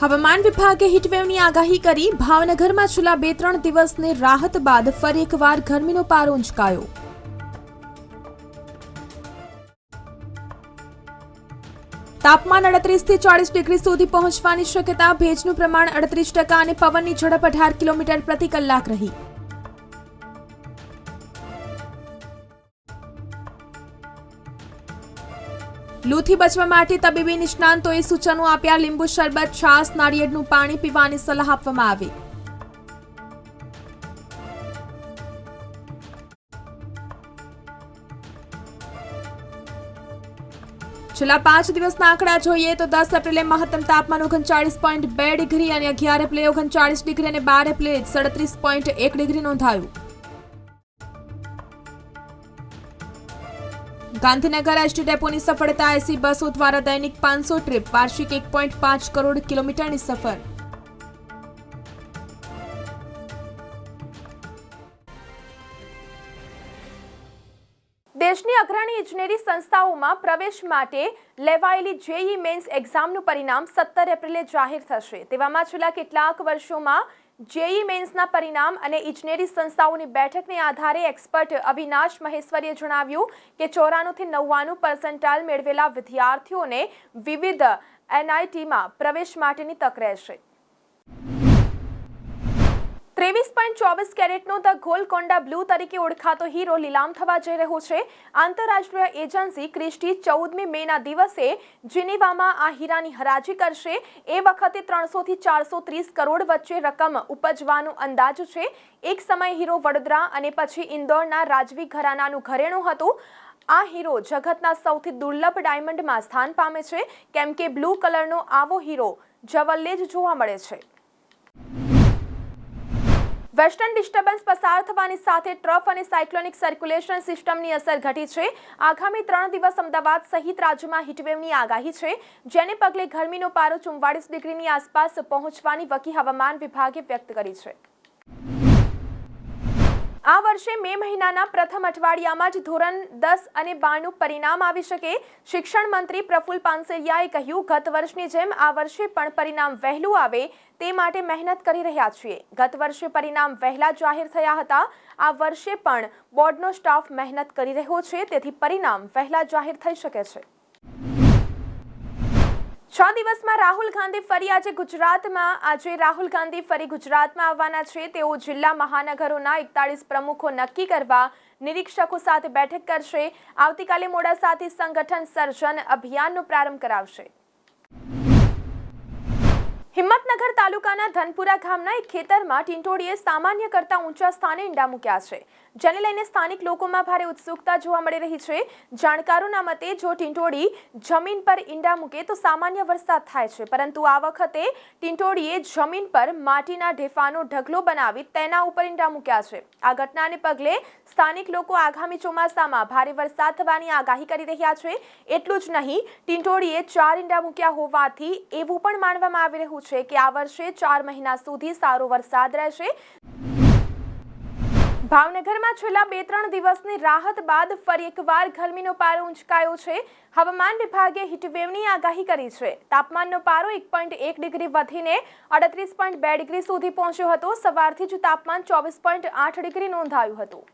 હવામાન વિભાગે હીટવેવની આગાહી કરી ભાવનગરમાં છેલ્લા બે ત્રણ દિવસની રાહત બાદ ફરી એકવાર ગરમીનો પારો ઉંચકાયો તાપમાન અડત્રીસથી ચાળીસ ડિગ્રી સુધી પહોંચવાની શક્યતા, ભેજનું પ્રમાણ અડત્રીસ ટકા અને પવનની ઝડપ અઢાર કિલોમીટર પ્રતિ કલાક રહી. લૂથી બચવા માટે તબીબી નિષ્ણાંતોએ સૂચનો આપ્યા. લીંબુ શરબત છાસ નાળિયેરનું પાણી પીવાની સલાહ આપવામાં આવી. છેલ્લા પાંચ દિવસના આંકડા જોઈએ તો દસ એપ્રિલે મહત્તમ તાપમાન ઓગણચાળીસ પોઈન્ટ બે ડિગ્રી અને અગિયાર એપ્રિલે ઓગણચાળીસ ડિગ્રી અને બાર એપ્રિલે સડત્રીસ પોઈન્ટ એક ડિગ્રી નોંધાયું. ગાંધીનગર એસટી ડેપોની સફળતા એસી બસો દ્વારા દૈનિક પાંચસો ટ્રીપ, વાર્ષિક એક પોઈન્ટ પાંચ કરોડ કિલોમીટરની સફર. દેશની અગ્રણી ઇજનેરી સંસ્થાઓમાં પ્રવેશ માટે લેવાયેલી જેઈ મેન્સ એક્ઝામનું પરિણામ સત્તર એપ્રિલે જાહેર થશે. તેવામાં છેલ્લા કેટલાક વર્ષોમાં જેઈ મેન્સના પરિણામ અને ઇજનેરી સંસ્થાઓની બેઠકને આધારે એક્સપર્ટ અવિનાશ મહેશ્વરીએ જણાવ્યું કે ચોરાણુંથી નવ્વાણું પર્સન્ટાઇલ મેળવેલા વિદ્યાર્થીઓને વિવિધ એનઆઈટીમાં પ્રવેશ માટેની તક રહેશે. ત્રેવીસ પોઈન્ટ ચોવીસ કેરેટનો ધ ગોલકોન્ડા બ્લુ તરીકે ઓળખાતો હીરો લીલામ થવા જઈ રહ્યો છે. આંતરરાષ્ટ્રીય એજન્સી ક્રિસ્ટી ચૌદમી મેના દિવસે જીનીવામાં આ હીરાની હરાજી કરશે. એ વખતે ત્રણસોથી ચારસો ત્રીસ કરોડ વચ્ચે રકમ ઉપજવાનો અંદાજ છે. એક સમય હીરો વડોદરા અને પછી ઇન્દોરના રાજવી ઘરાનાનું ઘરેણું હતું. આ હીરો જગતના સૌથી દુર્લભ ડાયમંડમાં સ્થાન પામે છે. કેમ કે બ્લુ કલરનો આવો હીરો જવલ્લે જ જોવા મળે છે. વેસ્ટર્ન ડિસ્ટર્બન્સ પસાર થવાની સાથે ટ્રફ અને સાયક્લોનિક સર્ક્યુલેશન સિસ્ટમની અસર ઘટી છે. આગામી ત્રણ દિવસ અમદાવાદ સહિત રાજ્યમાં હીટવેવની આગાહી છે. જેને પગલે ગરમીનો પારો ચુમ્વાળીસ ડિગ્રીની આસપાસ પહોંચવાની વકી હવામાન વિભાગે વ્યક્ત કરી છે. આ વર્ષે મે મહિનાના પ્રથમ અઠવાડિયામાં જ ધોરણ દસ અને બારનું પરિણામ આવી શકે. શિક્ષણ મંત્રી પ્રફુલ પાનસેરિયાએ કહ્યું, ગત વર્ષની જેમ આ વર્ષે પણ પરિણામ વહેલું આવે તે માટે મહેનત કરી રહ્યા છીએ. ગત વર્ષે પરિણામ વહેલા જાહેર થયા હતા. આ વર્ષે પણ બોર્ડનો સ્ટાફ મહેનત કરી રહ્યો છે, તેથી પરિણામ વહેલા જાહેર થઈ શકે છે. છ દિવસમાં રાહુલ ગાંધી ફરી આજે ગુજરાતમાં. આજે રાહુલ ગાંધી ફરી ગુજરાતમાં આવવાના છે. તેઓ જિલ્લા મહાનગરોના એકતાળીસ પ્રમુખો નક્કી કરવા નિરીક્ષકો સાથે બેઠક કરશે. આવતીકાલે મોડાસાથી સંગઠન સર્જન અભિયાનનો પ્રારંભ કરાવશે. હિંમતનગર તાલુકાના ધનપુરા ગામના એક ખેતરમાં ટિંટોડીએ સામાન્ય કરતા ઊંચા સ્થાને ઈંડા મૂક્યા છે. જેને લઈને સ્થાનિક લોકોમાં ભારે ઉત્સુકતા જોવા મળી રહી છે. જાણકારોના મતે, જો ટીંટોળી જમીન પર ઈંડા મૂકે તો સામાન્ય વરસાદ થાય છે. પરંતુ આ વખતે ટીંટોળીએ જમીન પર માટીના ઢેફાનો ઢગલો બનાવી તેના ઉપર ઈંડા મૂક્યા છે. આ ઘટનાને પગલે સ્થાનિક લોકો આગામી ચોમાસામાં ભારે વરસાદ થવાની આગાહી કરી રહ્યા છે. એટલું જ નહીં, ટીંટોળીએ ચાર ઈંડા મૂક્યા હોવાથી એવું પણ માનવામાં આવી રહ્યું છે કે આ વર્ષે ચાર મહિના સુધી સારો વરસાદ રહેશે. ભાવનગરમાં છેલ્લા બે ત્રણ દિવસની રાહત બાદ ફરી એકવાર ગરમીનો પારો ઊંચકાયો છે. હવામાન વિભાગે હીટવેવની આગાહી કરી છે. તાપમાનનો પારો એક પોઈન્ટ એક ડિગ્રી વધીને અડત્રીસ પોઈન્ટ બે ડિગ્રી સુધી પહોંચ્યો હતો. સવારથી જ તાપમાન ચોવીસ પોઈન્ટ આઠ ડિગ્રી નોંધાયું હતું.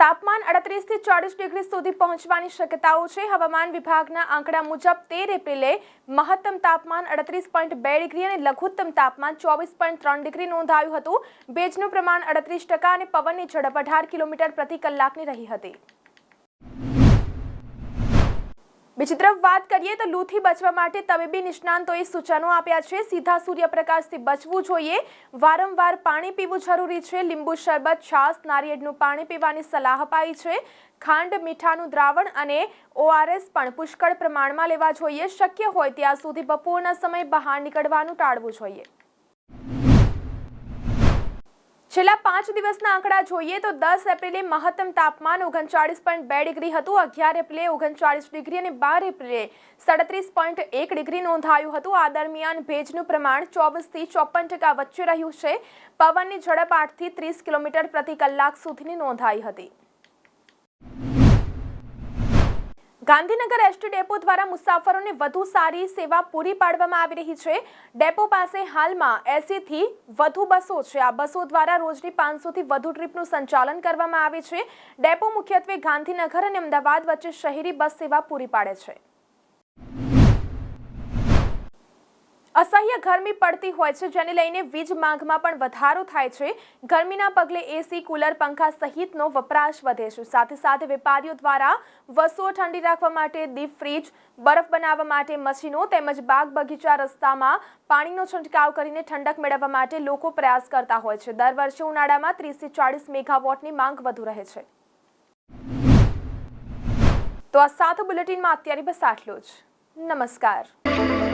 તાપમાન અડત્રીસથી ચાળીસ ડિગ્રી સુધી પહોંચવાની શક્યતાઓ છે. હવામાન વિભાગના આંકડા મુજબ તેર એપ્રિલે મહત્તમ તાપમાન અડત્રીસ પોઈન્ટ બે ડિગ્રી અને લઘુત્તમ તાપમાન ચોવીસ પોઈન્ટ ત્રણ ડિગ્રી નોંધાયું હતું. ભેજનું પ્રમાણ અડત્રીસ ટકા અને પવનની ઝડપ અઢાર કિલોમીટર પ્રતિ કલાકની રહી હતી. બીજી તરફ વાત કરીએ તો લૂથી બચવા માટે તબીબી નિષ્ણાંતોએ સૂચનો આપ્યા છે. સીધા સૂર્યપ્રકાશથી બચવું જોઈએ. વારંવાર પાણી પીવું જરૂરી છે. લીંબુ શરબત, છાશ, નારિયેળનું પાણી પીવાની સલાહ અપાઈ છે. ખાંડ, મીઠાનું દ્રાવણ અને ઓઆરએસ પણ પુષ્કળ પ્રમાણમાં લેવા જોઈએ. શક્ય હોય ત્યાં સુધી બપોરના સમય બહાર નીકળવાનું ટાળવું જોઈએ. છેલ્લા પાંચ દિવસના આંકડા જોઈએ તો દસ એપ્રિલે મહત્તમ તાપમાન ઓગણચાળીસ પોઈન્ટ બે ડિગ્રી હતું, અગિયાર એપ્રિલે ઓગણચાળીસ ડિગ્રી અને બાર એપ્રિલે સડત્રીસ પોઈન્ટ એક ડિગ્રી નોંધાયું હતું. આ દરમિયાન ભેજનું પ્રમાણ ચોવીસથી ચોપન ટકા વચ્ચે રહ્યું છે. પવનની ઝડપ આઠથી ત્રીસ કિલોમીટર પ્રતિ કલાક સુધીની નોંધાઈ હતી. ગાંધીનગર એસટી ડેપો દ્વારા મુસાફરોને વધુ સારી સેવા પૂરી પાડવામાં આવી રહી છે. ડેપો પાસે હાલમાં એસીથી વધુ બસો છે. આ બસો દ્વારા રોજની પાંચસોથી વધુ ટ્રીપનું સંચાલન કરવામાં આવે છે. ડેપો મુખ્યત્વે ગાંધીનગર અને અમદાવાદ વચ્ચે શહેરી બસ સેવા પૂરી પાડે છે. અસહ્ય ગરમી પડતી હોય છે, જેને લઈને વીજ માંગમાં પણ વધારો થાય છે. ગરમીના પગલે એસી કુલર, પંખા સહિતનો વપરાશ વધે છે. સાથે સાથે વેપારીઓ દ્વારા વસ્તુઓ ઠંડી રાખવા માટે ડીપ ફ્રીજ, બરફ બનાવવા માટે મશીનો તેમજ બાગ બગીચા રસ્તામાં પાણીનો છંટકાવ કરીને ઠંડક મેળવવા માટે લોકો પ્રયાસ કરતા હોય છે. દર વર્ષે ઉનાળામાં ત્રીસથી ચાળીસ મેગાવોટની માંગ વધુ રહે છે. તો આ સાત બુલેટિનમાં અત્યારે બસ આટલું જ. નમસ્કાર.